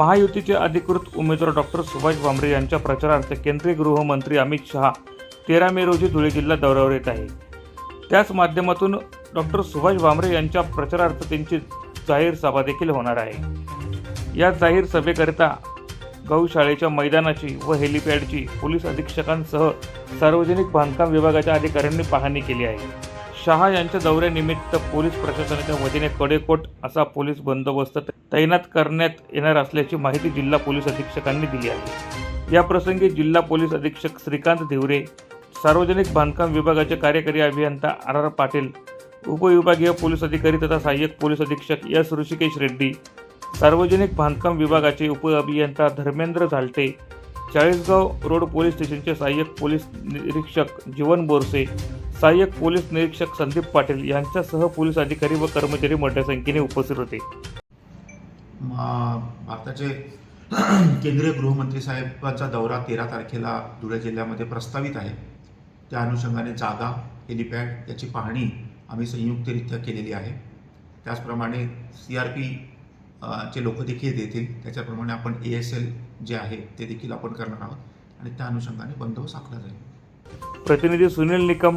महायुतीचे अधिकृत उमेदवार डॉक्टर सुभाष भामरे यांच्या प्रचारार्थ केंद्रीय गृहमंत्री अमित शहा तेरा मे रोजी धुळे जिल्हा दौऱ्यावर येत आहे. त्याच माध्यमातून डॉक्टर सुभाष भामरे यांच्या प्रचारार्थ त्यांची जाहीर सभा देखील होणार आहे. या जाहीर सभेकरिता गौशाळेच्या मैदानाची व हेलिपॅडची पोलीस अधीक्षकांसह सार्वजनिक बांधकाम विभागाच्या अधिकाऱ्यांनी पाहणी केली आहे. शहा यांच्या दौऱ्यानिमित्त पोलीस प्रशासनाच्या वतीने कडेकोट असा पोलीस बंदोबस्त तैनात करण्यात येणार असल्याची माहिती जिल्हा पोलीस अधीक्षकांनी दिली आहे. या प्रसंगी जिल्हा पोलीस अधीक्षक श्रीकांत धिवरे सार्वजनिक बांधकाम विभागाचे कार्यकारी अभियंता आर आर पाटील उपविभागीय पोलीस अधिकारी तथा सहाय्यक पोलीस अधीक्षक एस ऋषिकेश रेड्डी सार्वजनिक बांधकाम विभागाचे उप अभियंता धर्मेंद्र झालटे चाळीसगाव रोड पोलीस स्टेशनचे सहाय्यक पोलीस निरीक्षक जीवन बोरसे सहाय्यक पोलीस निरीक्षक संदीप पाटील यांच्यासह पोलीस अधिकारी व कर्मचारी मोठ्या संख्येने उपस्थित होते. भारताचे केंद्रीय गृहमंत्री साहेबांचा दौरा तेरा तारखेला धुळे जिल्ह्यामध्ये प्रस्तावित आहे. त्या अनुषंगाने जागा हेलिपॅड याची पाहणी आम्ही संयुक्तरित्या केलेली आहे. त्याचप्रमाणे सी आर पी चे लोक देखील देतील. त्याच्याप्रमाणे आपण ए एस एल जे आहे ते देखील आपण करणार आहोत. आणि त्या अनुषंगाने बंदोबस्त आखला जाईल. प्रतिनिधी सुनील निकम